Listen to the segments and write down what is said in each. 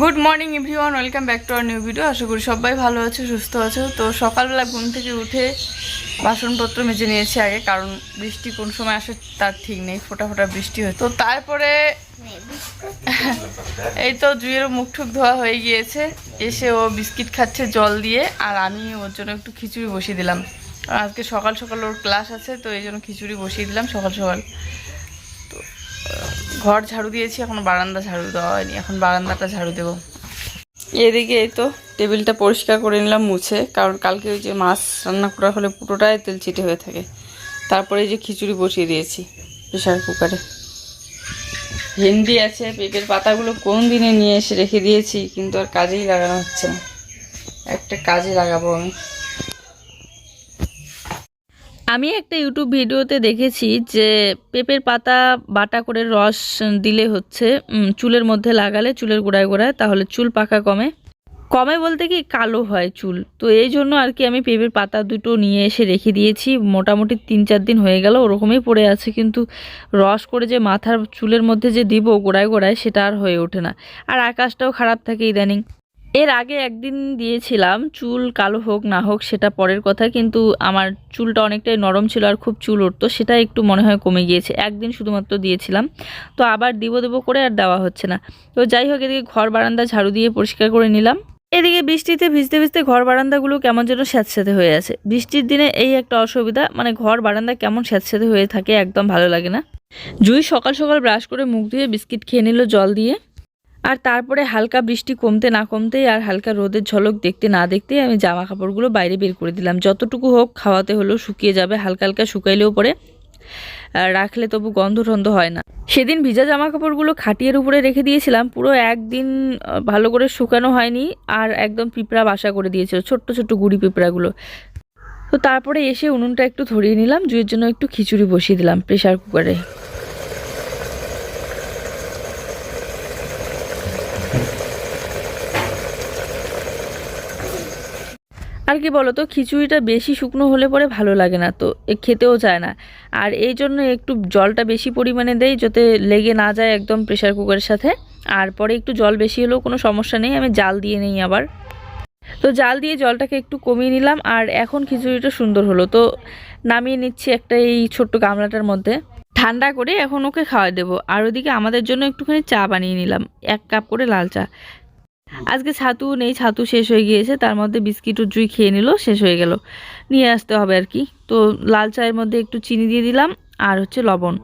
Good morning everyone welcome back to our new video আশা করি সবাই ভালো আছো, সুস্থ আছো। তো সকালবেলা ঘুম থেকে উঠে বাসনপত্র মেজে নিয়েছি আগে, কারণ বৃষ্টি কোন সময় আসে তার ঠিক নেই। ফোটা ফোটা বৃষ্টি হয়। তো তারপরে এই তো জুয়েরও মুখ ঠুক ধোয়া হয়ে গিয়েছে। এসে ও বিস্কিট খাচ্ছে জল দিয়ে, আর আমি ওর জন্য একটু খিচুড়ি বসিয়ে দিলাম। আজকে সকাল সকাল ওর ক্লাস আছে, তো এই জন্য খিচুড়ি বসিয়ে দিলাম সকাল সকাল। ঘর ঝাড়ু দিয়েছি, এখন বারান্দা ঝাড়ু দেওয়া হয়নি, এখন বারান্দাটা ঝাড়ু দেবো। এদিকে এই তো, টেবিলটা পরিষ্কার করে নিলাম, মুছে, কারণ কালকে ওই যে মাছ রান্না করা হলে পুরোটাই তেল চিটে হয়ে থাকে। তারপরে এই যে খিচুড়ি বসিয়ে দিয়েছি প্রেশার কুকারে। ভেন্ডি আছে, পেঁপের পাতাগুলো কোন দিনে নিয়ে এসে রেখে দিয়েছি, কিন্তু আর কাজেই লাগানো হচ্ছে না। একটা কাজে লাগাবো আমি। আমি একটা ইউটিউব ভিডিওতে দেখেছি যে পেঁপের পাতা বাটা করে রস দিলে হচ্ছে চুলের মধ্যে লাগালে চুলের গোড়ায় গোড়ায়, তাহলে চুল পাকা কমে। কমে বলতে কি কালো হয় চুল। তো এই জন্য আর কি আমি পেঁপের পাতা দুটো নিয়ে এসে রেখে দিয়েছি। মোটামুটি তিন চার দিন হয়ে গেল, ওরকমই পড়ে আছে, কিন্তু রস করে যে মাথার চুলের মধ্যে যে দিব গোড়ায় গোড়ায়, সেটা আর হয়ে ওঠে না। আর আকাশটাও খারাপ থাকে ইদানিং। এর আগে একদিন দিয়েছিলাম, চুল কালো হোক না হোক সেটা পরের কথা, কিন্তু আমার চুলটা অনেকটাই নরম ছিল আর খুব চুল উঠতো, সেটা একটু মনে হয় কমে গিয়েছে। একদিন শুধুমাত্র দিয়েছিলাম, তো আবার দিব দেবো করে আর দেওয়া হচ্ছে না। তো যাই হোক, এদিকে ঘর বারান্দা ঝাড়ু দিয়ে পরিষ্কার করে নিলাম। এদিকে বৃষ্টিতে ভিজতে ভিজতে ঘর বারান্দাগুলো কেমন যেন স্যাঁতস্যাঁতে হয়ে আছে। বৃষ্টির দিনে এই একটা অসুবিধা মানে ঘর বারান্দা কেমন স্যাঁতস্যাঁতে হয়ে থাকে একদম ভালো লাগে না। জুই সকাল সকাল ব্রাশ করে মুখ ধুয়ে বিস্কিট খেয়ে নিল জল দিয়ে। আর তারপরে হালকা বৃষ্টি কমতে না কমতেই আর হালকা রোদের ঝলক দেখতে না দেখতেই আমি জামা কাপড়গুলো বাইরে বের করে দিলাম। যতটুকু হোক খাওয়াতে হলেও শুকিয়ে যাবে, হালকা হালকা শুকাইলেও পরে রাখলে তবু গন্ধ টন্ধ হয় না। সেদিন ভিজা জামা কাপড়গুলো খাটিয়ার উপরে রেখে দিয়েছিলাম, পুরো একদিন ভালো করে শুকানো হয়নি আর একদম পিঁপড়া বাসা করে দিয়েছিল, ছোট্ট ছোট্ট গুড়ি পিঁপড়াগুলো। তো তারপরে এসে উনুনটা একটু ধরিয়ে নিলাম জুয়ের জন্য একটু খিচুড়ি বসিয়ে দিলাম প্রেশার কুকারে। আর কি বলো তো, খিচুড়িটা বেশি শুকনো হলে পরে ভালো লাগে না তো খেতেও চায় না। আর এই জন্য একটু জলটা বেশি পরিমাণে দেই যাতে লেগে না যায় একদম প্রেশার কুকারের সাথে। আর পরে একটু জল বেশি হলেও কোনো সমস্যা নেই, আমি জাল দিয়ে নেই আবার। তো জাল দিয়ে জলটাকে একটু কমিয়ে নিলাম আর এখন খিচুড়িটা সুন্দর হলো। তো নামিয়ে নিচ্ছি একটা এই ছোট্ট গামলাটার মধ্যে। ঠান্ডা করে এখন ওকে খাওয়াই দেবো। আর ওদিকে আমাদের জন্য একটুখানি চা বানিয়ে নিলাম, এক কাপ করে লাল চা। আজকে ছাতু নেই ছাতু শেষ হয়ে গিয়েছে তার মধ্যে বিস্কিট ও জুই খেয়ে নিল শেষ হয়ে গেল। নিয়ে আসতে হবে আর কি। তো লাল চায়ের মধ্যে একটু চিনি দিয়ে দিলাম আর হচ্ছে লবণ।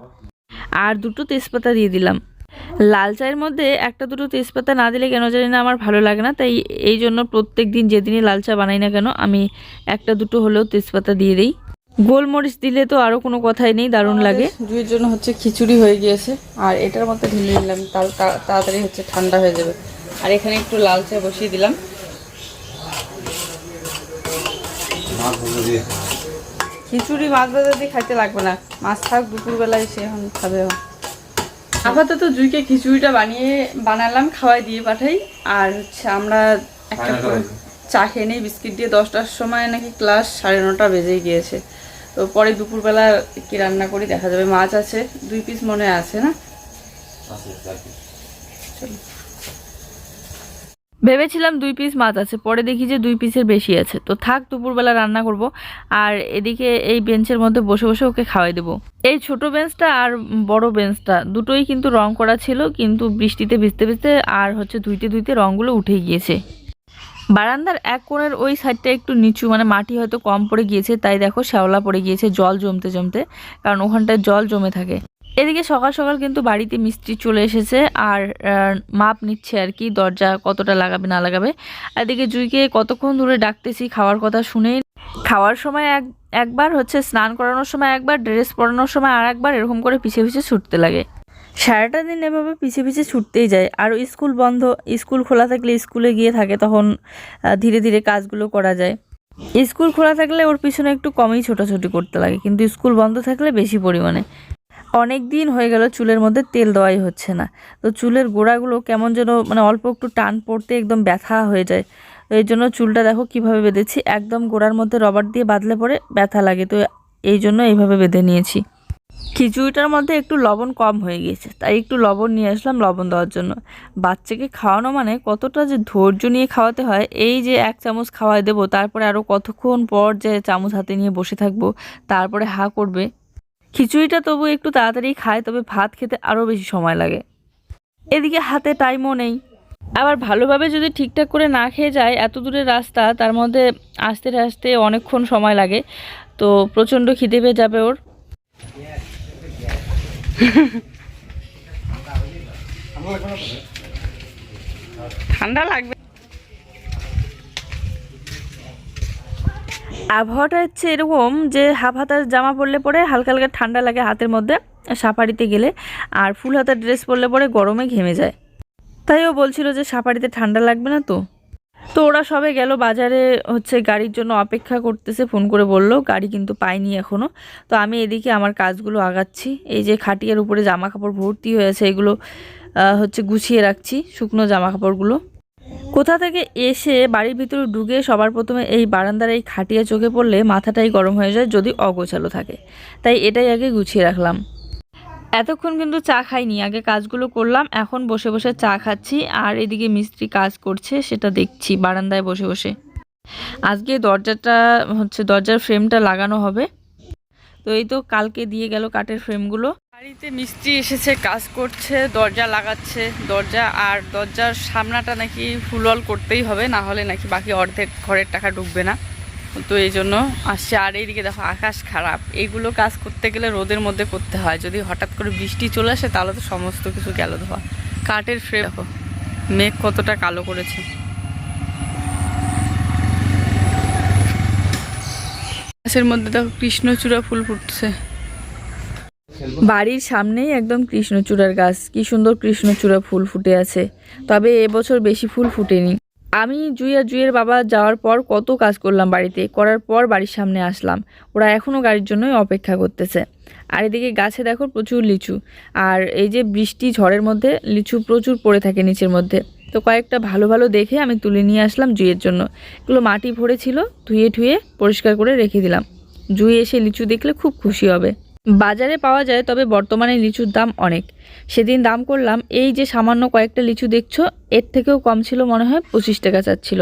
আর দুটো তেজপাতা দিয়ে দিলাম। লাল চায়ের মধ্যে একটা দুটো তেজপাতা না দিলে কেন জানি না আমার ভালো লাগে না তাই এই জন্য প্রত্যেক দিন যেদিনই লাল চা বানাই না কেন আমি একটা দুটো হলেও তেজপাতা দিয়ে দিই। গোলমরিচ দিলে তো আরও কোনো কথাই নেই দারুণ লাগে। দুইয়ের জন্য হচ্ছে খিচুড়ি হয়ে গিয়েছে আর এটার মধ্যে ঢেলে নিলাম তাড়াতাড়ি হচ্ছে ঠান্ডা হয়ে যাবে। আর এখানে একটু লাল চা বসিয়ে দিলাম। খিচুড়ি মাছ ভাজা দিয়ে খাইতে লাগবে না। মাছ থাক দুপুরবেলায় সে এখন খাবে। আপাতত জুইকে খিচুড়িটা বানিয়ে বানালাম খাওয়াই দিয়ে পাঠাই। আর হচ্ছে আমরা একটা চা খেয়ে নিই বিস্কিট দিয়ে দশটার সময় নাকি ক্লাস সাড়ে নটা বেজে গিয়েছে। তো পরে দুপুরবেলা কি রান্না করি দেখা যাবে। মাছ আছে দুই পিস মনে আছে না? চলো। ভেবেছিলাম দুই পিস মাছ আছে, পরে দেখি যে দুই পিসের বেশি আছে। তো থাক, দুপুরবেলা রান্না করব, আর এদিকে এই বেঞ্চের মধ্যে বসে বসে ওকে খাওয়াই দেবো। এই ছোট বেঞ্চটা আর বড় বেঞ্চটা দুটোই কিন্তু রং করা ছিল, কিন্তু বৃষ্টিতে ভিজতে ভিজতে আর হচ্ছে ধুইতে ধুইতে রঙগুলো উঠে গিয়েছে। বারান্দার এক কোণের ওই সাইডটা একটু নিচু মানে মাটি হয়তো কম পড়ে গিয়েছে, তাই দেখো শ্যাওলা পড়ে গিয়েছে, জল জমতে জমতে, কারণ ওখানটায় জল জমে থাকে। এদিকে সকাল সকাল কিন্তু বাড়িতে মিস্ত্রি চলে এসেছে আর মাপ নিচ্ছে আর কি, দরজা কতটা লাগাবে না লাগাবে। এদিকে জুইকে কতক্ষণ ধরে ডাকতেছি খাওয়ার কথা শুনে খাওয়ার সময় এক, একবার হচ্ছে স্নান করানোর সময় একবার, ড্রেস পরানোর সময় আর একবার এরকম করে পিছিয়ে পিছিয়ে ছুটতে লাগে। সারাটা দিন এভাবে পিছিয়ে পিছিয়ে ছুটতেই যায়। আর স্কুল বন্ধ, স্কুল খোলা থাকলে স্কুলে গিয়ে থাকে তখন ধীরে ধীরে কাজগুলো করা যায়। স্কুল খোলা থাকলে ওর পিছনে একটু কমই ছোটাছুটি করতে লাগে, কিন্তু স্কুল বন্ধ থাকলে বেশি পরিমাণে। অনেক দিন হয়ে গেল চুলের মধ্যে তেল দেওয়াই হচ্ছে না। তো চুলের গোড়াগুলো কেমন যেন মানে অল্প একটু টান পড়তে একদম ব্যথা হয়ে যায়। তো এই জন্য চুলটা দেখো কীভাবে বেঁধেছি। একদম গোড়ার মধ্যে রবার দিয়ে বাঁধলে পরে ব্যথা লাগে। তো এই জন্য এইভাবে বেঁধে নিয়েছি। খিচুড়িটার মধ্যে একটু লবণ কম হয়ে গিয়েছে। তাই একটু লবণ নিয়ে আসলাম লবণ দেওয়ার জন্য। বাচ্চাকে খাওয়ানো মানে কতটা যে ধৈর্য নিয়ে খাওয়াতে হয়, এই যে এক চামচ খাওয়াই দেবো, তারপরে আরও কতক্ষণ পর যে চামচ হাতে নিয়ে বসে থাকব, তারপরে হা করবে। খিচুড়িটা তবু একটু তাড়াতাড়ি খায় তবে ভাত খেতে আরও বেশি সময় লাগে। এদিকে হাতে টাইমও নেই। আবার ভালোভাবে যদি ঠিকঠাক করে না খেয়ে যায়, এত দূরের রাস্তা, তার মধ্যে আসতে আসতে অনেকক্ষণ সময় লাগে। তো প্রচণ্ড খিদে পেয়ে যাবে ওর। ঠান্ডা লাগবে। আবহাওয়াটা হচ্ছে এরকম যে হাফ হাতার জামা পরলে পরে হালকা হালকা ঠান্ডা লাগে হাতের মধ্যে, সাফারিতে গেলে। আর ফুল হাতার ড্রেস পরলে পরে গরমে ঘেমে যায়। তাই ও বলছিল যে সাফারিতে ঠান্ডা লাগবে না তো। তো ওরা সবে গেল বাজারে, হচ্ছে গাড়ির জন্য অপেক্ষা করতেছে, ফোন করে বলল, গাড়ি কিন্তু পাইনি এখনও তো আমি এদিকে আমার কাজগুলো আগাচ্ছি। এই যে খাটিয়ার উপরে জামা কাপড় ভর্তি হয়েছে এগুলো হচ্ছে গুছিয়ে রাখছি, শুকনো জামা কাপড়গুলো কোথা থেকে এসে বাড়ির ভিতরে ঢুকে সবার প্রথমে এই বারান্দার এই খাটিয়া চোখে পড়লে মাথাটাই গরম হয়ে যায়, যদি অগোছালো থাকে। তাই এটাই আগে গুছিয়ে রাখলাম। এতক্ষণ কিন্তু চা খাইনি, আগে কাজগুলো করলাম, এখন বসে বসে চা খাচ্ছি, আর এদিকে মিস্ত্রি কাজ করছে, সেটা দেখছি বারান্দায় বসে বসে। আজকে দরজাটা হচ্ছে, দরজার ফ্রেমটা লাগানো হবে। তো এই তো কালকে দিয়ে গেল কাঠের ফ্রেমগুলো বাড়িতে মিস্ত্রি এসেছে, কাজ করছে, দরজা লাগাচ্ছে। দরজা আর দরজার সামনাটা নাকি ফুলওয়াল করতেই হবে, না হলে নাকি বাকি অর্ধেক ঘরের টাকা ঢুকবে না। তো এই জন্য আসছে। আর এইদিকে দেখো, আকাশ খারাপ। এইগুলো কাজ করতে গেলে রোদের মধ্যে করতে হয়। যদি হঠাৎ করে বৃষ্টি চলে আসে, তাহলে তো সমস্ত কিছু গেল ধোয়া। কাঠের ফ্রেম দেখো, মেঘ কতটা কালো করেছে। গাছের মধ্যে দেখো কৃষ্ণচূড়া ফুল ফুটছে। বাড়ির সামনেই একদম কৃষ্ণচূড়ার গাছ। কি সুন্দর কৃষ্ণচূড়া ফুল ফুটে আছে। তবে এবছর বেশি ফুল ফুটেনি। আমি জুই আর জুইয়ের বাবা যাওয়ার পর কত কাজ করলাম বাড়িতে। করার পর বাড়ির সামনে আসলাম। ওরা এখনও গাড়ির জন্যই অপেক্ষা করতেছে। আর এদিকে গাছে দেখো প্রচুর লিচু। আর এই যে বৃষ্টি ঝড়ের মধ্যে, লিচু প্রচুর পড়ে থাকে নিচের মধ্যে। তো কয়েকটা ভালো ভালো দেখে আমি তুলে নিয়ে আসলাম জুইয়ের জন্য। এগুলো মাটি ভরে ছিল, ধুয়ে ঠুয়ে পরিষ্কার করে রেখে দিলাম। জুই এসে লিচু দেখলে খুব খুশি হবে। বাজারে পাওয়া যায়, তবে বর্তমানে লিচুর দাম অনেক। সেদিন দাম করলাম, এই যে সামান্য কয়েকটা লিচু দেখছ, এর থেকেও কম ছিল মনে হয় পঁচিশ টাকা চাচ্ছিল।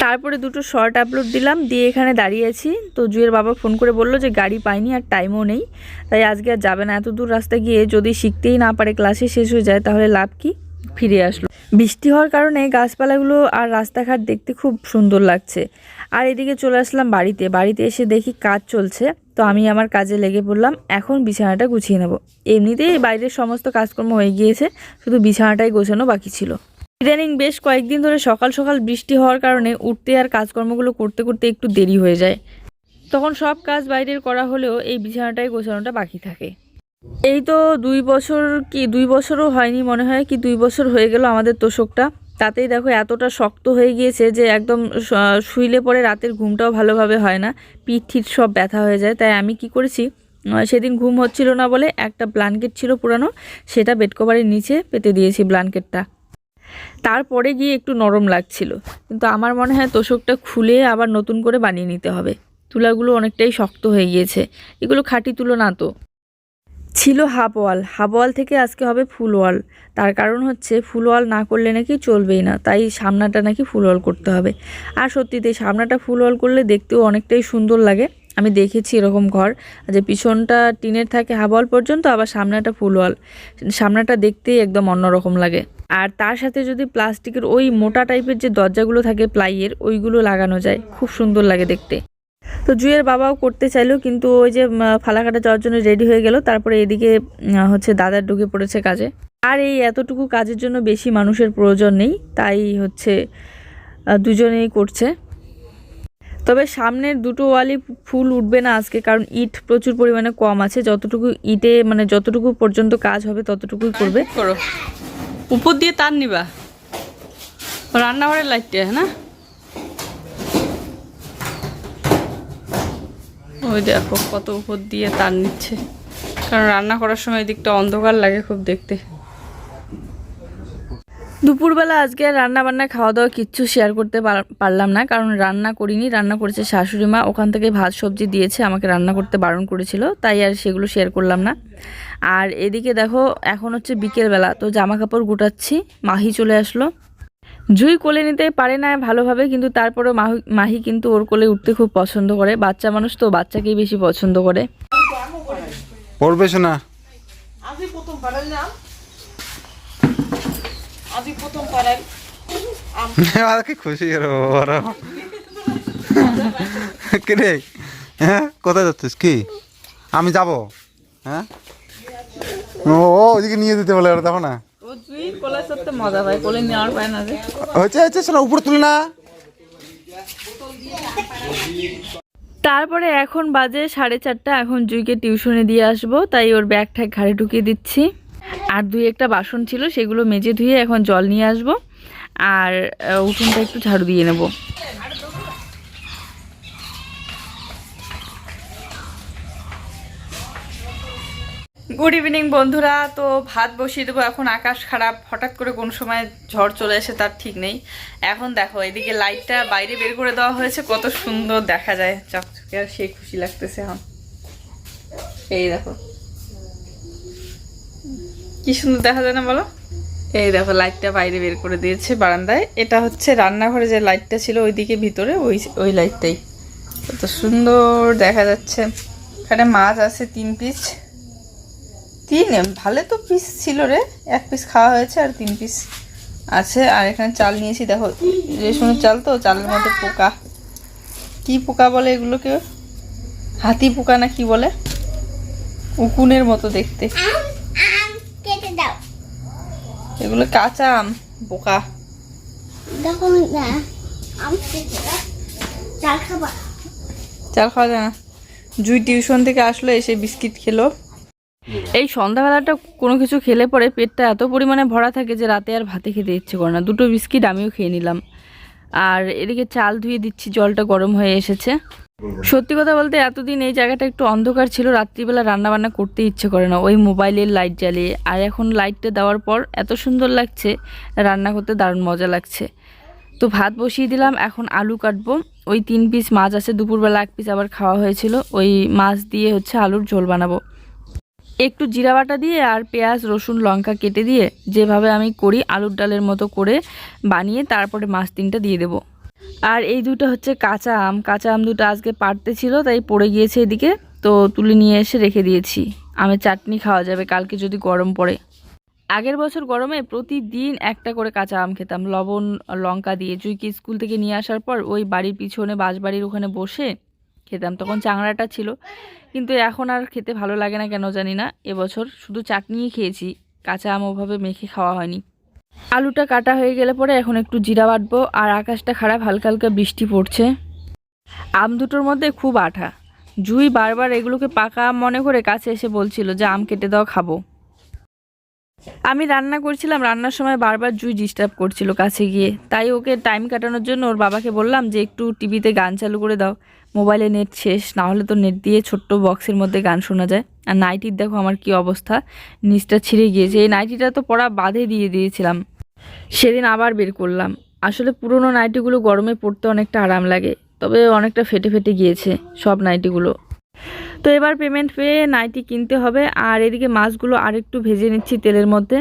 তারপরে দুটো শর্ট আপলোড দিলাম, দিয়ে এখানে দাঁড়িয়ে আছি। তো জুয়ের বাবা ফোন করে বলল যে, গাড়ি পাইনি আর টাইমও নেই। তাই আজকে আর যাবে না। এত দূর রাস্তা গিয়ে যদি শিখতেই না পারে ক্লাসে শেষ হয়ে যায়, তাহলে লাভ কি? ফিরে আসলো। বৃষ্টি হওয়ার কারণে গাছপালাগুলো আর রাস্তাঘাট দেখতে খুব সুন্দর লাগছে। আর এদিকে চলে আসলাম বাড়িতে। বাড়িতে এসে দেখি কাজ চলছে, তো আমি আমার কাজে লেগে পড়লাম। এখন বিছানাটা গুছিয়ে নেব। এমনিতেই বাইরের সমস্ত কাজকর্ম হয়ে গিয়েছে, শুধু বিছানাটাই গোছানো বাকি ছিল। ইদানিং বেশ কয়েকদিন ধরে সকাল সকাল বৃষ্টি হওয়ার কারণে উঠতে আর কাজকর্মগুলো করতে করতে একটু দেরি হয়ে যায়। তখন সব কাজ বাইরের করা হলেও এই বিছানাটাই গোছানোটা বাকি থাকে। এই তো দুই বছর কি, দুই বছরও হয়নি মনে হয়, কি দুই বছর হয়ে গেল আমাদের তোষকটা। তাতেই দেখো এতটা শক্ত হয়ে গিয়েছে যে একদম শুইলে পরে রাতের ঘুমটাও ভালোভাবে হয় না। পিঠ সব ব্যথা হয়ে যায়। তাই আমি কি করেছি সেদিন ঘুম হচ্ছিল না বলে একটা ব্ল্যাঙ্কেট ছিল পুরানো, সেটা বেড কভারের নিচে পেতে দিয়েছি ব্ল্যাঙ্কেটটা তারপরে গিয়ে একটু নরম লাগছিল। কিন্তু আমার মনে হয় তোষকটা খুলে আবার নতুন করে বানিয়ে নিতে হবে। তুলাগুলো অনেকটাই শক্ত হয়ে গিয়েছে। এগুলো খাঁটি তুলো না তো। ছিল হাফ ওয়াল হাফ ওয়াল থেকে আজকে হবে ফুল ওয়াল তার কারণ হচ্ছে ফুল ওয়াল না করলে নাকি চলবেই না। তাই সামনাটা নাকি ফুল ওয়াল করতে হবে। আর সত্যিতে সামনাটা ফুল ওয়াল করলে দেখতেও অনেকটাই সুন্দর লাগে। আমি দেখেছি এরকম ঘর যে পিছনটা টিনের থাকে হাফ ওয়াল পর্যন্ত, আবার সামনাটা ফুল ওয়াল সামনাটা দেখতেই একদম অন্যরকম লাগে। আর তার সাথে যদি প্লাস্টিকের ওই মোটা টাইপের যে দরজাগুলো থাকে প্লাইয়ের, ওইগুলো লাগানো যায়। খুব সুন্দর লাগে দেখতে। তো জুয়ের বাবাও করতে চাইলো, কিন্তু ওই যে ফালাকাটা যাওয়ার জন্য রেডি হয়ে গেল। তারপরে এদিকে হচ্ছে দাদার ঢুকে পড়েছে কাজে। আর এই এতটুকু কাজের জন্য বেশি মানুষের প্রয়োজন নেই, তাই হচ্ছে দুজনেই করছে। তবে সামনের দুটো ওয়ালই ফুল উঠবে না আজকে, কারণ ইট প্রচুর পরিমাণে কম আছে। যতটুকু ইটে মানে যতটুকু পর্যন্ত কাজ হবে, ততটুকুই করবে। করো। উপর দিয়ে তার নিবা। রান্নাঘরের লাইটটা হ্যাঁ? না ওই দেখো কত উপর দিয়ে তার নিচ্ছে। কারণ রান্না করার সময় এদিকটা অন্ধকার লাগে খুব দেখতে। দুপুরবেলা আজকে রান্না বান্না, খাওয়া দাওয়া কিচ্ছু শেয়ার করতে পার- পারলাম না, কারণ রান্না করিনি। রান্না করেছে শাশুড়ি মা, ওখান থেকে ভাত, সবজি দিয়েছে, আমাকে রান্না করতে বারণ করেছিল, তাই আর সেগুলো শেয়ার করলাম না। আর এদিকে দেখো, এখন হচ্ছে বিকেলবেলা, তো জামা কাপড় গুটাচ্ছি, মাহি চলে আসলো। জুই কোলে নিতে পারে না ভালোভাবে কিন্তু তারপরেও মাহি মাহি কিন্তু ওর কোলে উঠতে খুব পছন্দ করে। বাচ্চা মানুষ তো বাচ্চাকেই বেশি পছন্দ করে। পড়বে শোনা। আজই প্রথম পারাইলাম আজই প্রথম পারাই কি খুশি রে ওরা কি হ্যাঁ? কোথায় যাচ্ছিস? কি? আমি যাব। হ্যাঁ? ও ও, ওইদিকে নিয়ে দিতে বলে ওরা দেখো না। না। তারপরে এখন বাজে সাড়ে চারটা, এখন জুইকে টিউশনে দিয়ে আসব, তাই ওর ব্যাগ ঠ্যাগ ঘাড়ে ঢুকিয়ে দিচ্ছি। আর দুই একটা বাসন ছিল, সেগুলো মেজে ধুয়ে এখন জল নিয়ে আসব, আর উঠোনটা একটু ঝাড়ু দিয়ে নেব। গুড ইভিনিং বন্ধুরা। তো ভাত বসিয়ে দেবো। এখন আকাশ খারাপ। হঠাৎ করে কোন সময় ঝড় চলে এসে তার ঠিক নেই। এখন দেখো, এদিকে লাইটটা বাইরে বের করে দেওয়া হয়েছে। কত সুন্দর দেখা যায়। চকচকে আর সেই খুশি লাগতেছে এখন। এই দেখো। কি সুন্দর দেখা যায় না বলো? এই দেখো, লাইটটা বাইরে বের করে দিয়েছে বারান্দায়। এটা হচ্ছে রান্নাঘরে যে লাইটটা ছিল, ওইদিকে ভিতরে ওই ওই লাইটটাই। কত সুন্দর দেখা যাচ্ছে। এখানে মাছ আছে তিন পিস তিন ভালো তো পিস ছিল রে। এক পিস খাওয়া হয়েছে আর তিন পিস আছে। আর এখানে চাল নিয়েছি, দেখো, রেশনের চাল তো, চালের মধ্যে পোকা। কি পোকা বলে এগুলোকে? হাতি পোকা না কি বলে? উকুনের মতো দেখতে। এগুলো কাঁচা আম, পোকা। চাল খাওয়া যায় না। জুই টিউশন থেকে আসলো, এসে বিস্কিট খেলো। এই সন্ধ্যাবেলাটা কোনো কিছু খেলে পরে পেটটা এত পরিমাণে ভরা থাকে যে রাতে আর ভাতে খেতে ইচ্ছে করে না। দুটো বিস্কিট আমিও খেয়ে নিলাম। আর এদিকে চাল ধুয়ে দিচ্ছি, জলটা গরম হয়ে এসেছে। সত্যি কথা বলতে এতদিন এই জায়গাটা একটু অন্ধকার ছিল, রাত্রিবেলা রান্না বান্না করতে ইচ্ছে করে না। ওই মোবাইলের লাইট জ্বালিয়ে। আর এখন লাইটটা দেওয়ার পর এত সুন্দর লাগছে, রান্না করতে দারুণ মজা লাগছে। তো ভাত বসিয়ে দিলাম, এখন আলু কাটবো। ওই তিন পিস মাছ আছে, দুপুরবেলা এক পিস আবার খাওয়া হয়েছিল। ওই মাছ দিয়ে হচ্ছে আলুর ঝোল বানাবো। একটু জিরা বাটা দিয়ে আর পেঁয়াজ, রসুন, লঙ্কা কেটে দিয়ে যেভাবে আমি করি, আলুর ডালের মতো করে বানিয়ে তারপরে মাছ তিনটা দিয়ে দেবো। আর এই দুটো হচ্ছে কাঁচা আম। কাঁচা আম দুটো আজকে পাড়তে ছিল, তাই পড়ে গিয়েছে এদিকে। তো তুলে নিয়ে এসে রেখে দিয়েছি। আমের চাটনি খাওয়া যাবে, কালকে যদি গরম পড়ে। আগের বছর গরমে প্রতিদিন একটা করে কাঁচা আম খেতাম। লবণ, লঙ্কা দিয়ে। জুইকে স্কুল থেকে নিয়ে আসার পর ওই বাড়ির পিছনে, বাঁশবাড়ির ওখানে বসে খেতাম, তখন চাংড়াটা ছিল। কিন্তু এখন আর খেতে ভালো লাগে না কেন জানি না, এবছর শুধু চাটনিই খেয়েছি, কাঁচা আম ওভাবে মেখে খাওয়া হয়নি। আলুটা কাটা হয়ে গেলে পরে এখন একটু জিরা বাটবো, আর আকাশটা খারাপ, হালকা হালকা বৃষ্টি পড়ছে। আম দুটোর মধ্যে খুব আঠা। জুই বারবার এগুলোকে পাকা আম মনে করে কাছে এসে বলছিল যে, আম কেটে দাও, খাব। আমি রান্না করছিলাম, রান্নার সময় বারবার জুই ডিস্টার্ব করছিল কাছে গিয়ে। তাই ওকে টাইম কাটানোর জন্য ওর বাবাকে বললাম যে, একটু টিভিতে গান চালু করে দাও। মোবাইলে নেট শেষ, না হলে তো নেট দিয়ে ছোট্ট বক্সের মধ্যে গান শোনা যায়। আর নাইটির দেখো আমার কি অবস্থা, নিচটা ছিঁড়ে গিয়েছে। এই নাইটিটা তো পড়া বাঁধে দিয়ে দিয়েছিলাম। সেদিন আবার বের করলাম। আসলে পুরনো নাইটিগুলো গরমে পড়তে অনেকটা আরাম লাগে, তবে অনেকটা ফেটে ফেটে গিয়েছে সব নাইটিগুলো। তো এবার পেমেন্ট পেয়ে নাইটি কিনতে হবে, আর এদিকে মাছগুলো আরেকটু ভেজে নিচ্ছি তেলের মধ্যে।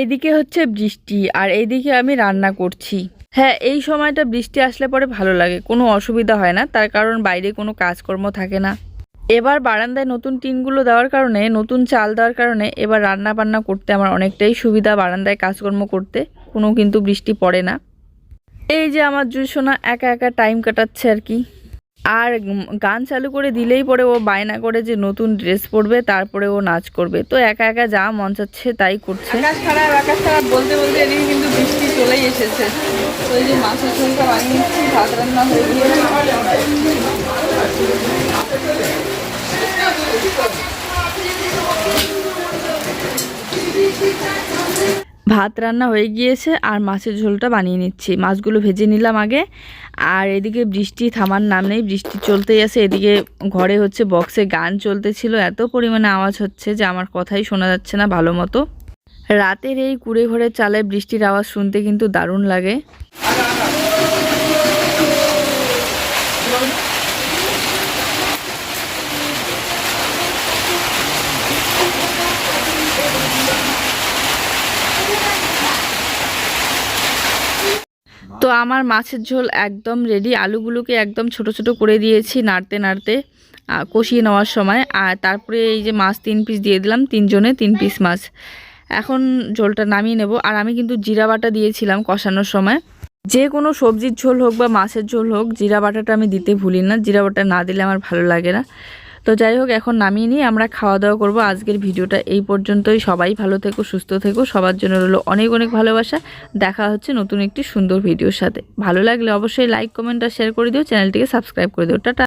এদিকে হচ্ছে বৃষ্টি আর এইদিকে আমি রান্না করছি। হ্যাঁ এই সময়টা বৃষ্টি আসলে পরে ভালো লাগে, কোনো অসুবিধা হয় না, তার কারণ বাইরে কোনো কাজকর্ম থাকে না। এবার বারান্দায় নতুন টিনগুলো দেওয়ার কারণে, নতুন চাল দেওয়ার কারণে এবার রান্না বান্না করতে আমার অনেকটাই সুবিধা বারান্দায় কাজকর্ম করতে, কোনো কিন্তু বৃষ্টি পড়ে না। এই যে আমার জুসোনা একা একা টাইম কাটাচ্ছে আর কি। আর গান চালু করে দিলেই পরে ও বায়না করে যে নতুন ড্রেস পরবে, তারপরে ও নাচ করবে। তো একা একা যা মন চাচ্ছে তাই করছে। বলতে বলতে কিন্তু বৃষ্টি চলেই এসেছে। ভাত রান্না হয়ে গিয়েছে আর মাছের ঝোলটা বানিয়ে নিচ্ছি। মাছগুলো ভেজে নিলাম আগে। আর এদিকে বৃষ্টি থামার নাম নেই, বৃষ্টি চলতেই আছে। এদিকে ঘরে হচ্ছে বক্সে গান চলতেছিল, এত পরিমাণে আওয়াজ হচ্ছে যে আমার কথাই শোনা যাচ্ছে না ভালো মতো। রাতের এই কুড়ে ঘরে চালে বৃষ্টির আওয়াজ শুনতে কিন্তু দারুণ লাগে। তো আমার মাছের ঝোল একদম রেডি আলুগুলোকে একদম ছোট ছোট করে দিয়েছি নাড়তে নাড়তে কষিয়ে নেওয়ার সময়। আর তারপরে এই যে মাছ তিন পিস দিয়ে দিলাম, তিনজনে তিন পিস মাছ। এখন ঝোলটা নামিয়ে নেব। আর আমি কিন্তু জিরা বাটা দিয়েছিলাম কষানোর সময়। যে কোনো সবজির ঝোল হোক বা মাছের ঝোল হোক, জিরা বাটাটা আমি দিতে ভুলি না। জিরা বাটা না দিলে আমার ভালো লাগে না। তো যাই হোক, এখন নামিয়ে নিয়ে আমরা খাওয়া দাওয়া করব। আজকের ভিডিওটা এই পর্যন্তই। সবাই ভালো থেকো, সুস্থ থেকো। সবার জন্য রইল অনেক অনেক ভালোবাসা। দেখা হচ্ছে নতুন একটি সুন্দর ভিডিওর সাথে। ভালো লাগলে অবশ্যই লাইক কমেন্ট আর শেয়ার করে দিও। চ্যানেলটিকে সাবস্ক্রাইব করে দিও। টাটা।